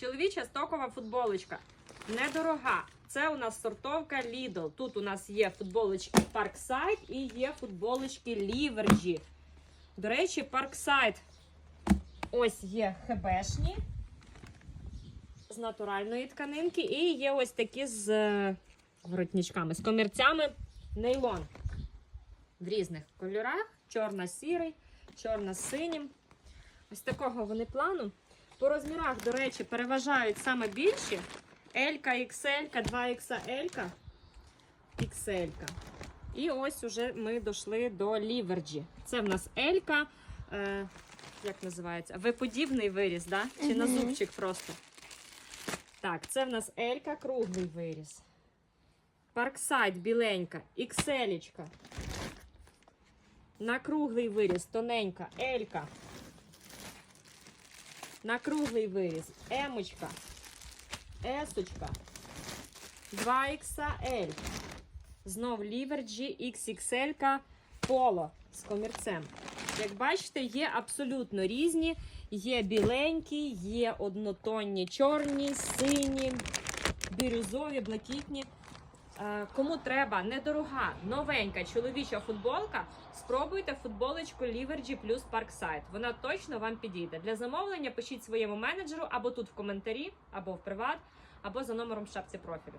Чоловіча стокова футболочка. Недорога. Це у нас сортовка Lidl. Тут у нас є футболочки Parkside і є футболочки Ліверджі. До речі, Parkside ось є хебешні з натуральної тканинки. І є ось такі з е, воротничками, з комірцями нейлон. В різних кольорах: чорно-сірий, чорно-синім. Ось такого вони плану. По розмірах, до речі, переважають саме більші. L, XL, 2XL, XL. І ось уже ми дійшли до ліверджі. Це в нас L, е, як називається? В-подібний виріс, да? чи на зубчик просто. Так, це в нас L, круглий виріс. Парксайд біленька, XL. На круглий виріс, тоненька, L. На круглий виріс, Емочка, Есочка, 2XL. Знов ліверджі XXL поло з комірцем. Як бачите, є абсолютно різні. Є біленькі, є однотонні чорні, сині, бірюзові, блакитні. Е, Кому треба недорога, новенька чоловіча футболка, спробуйте футболочку Ліверджі плюс Парксайд. Вона точно вам підійде. Для замовлення пишіть своєму менеджеру або тут в коментарі, або в приват, або за номером в шапці профілю.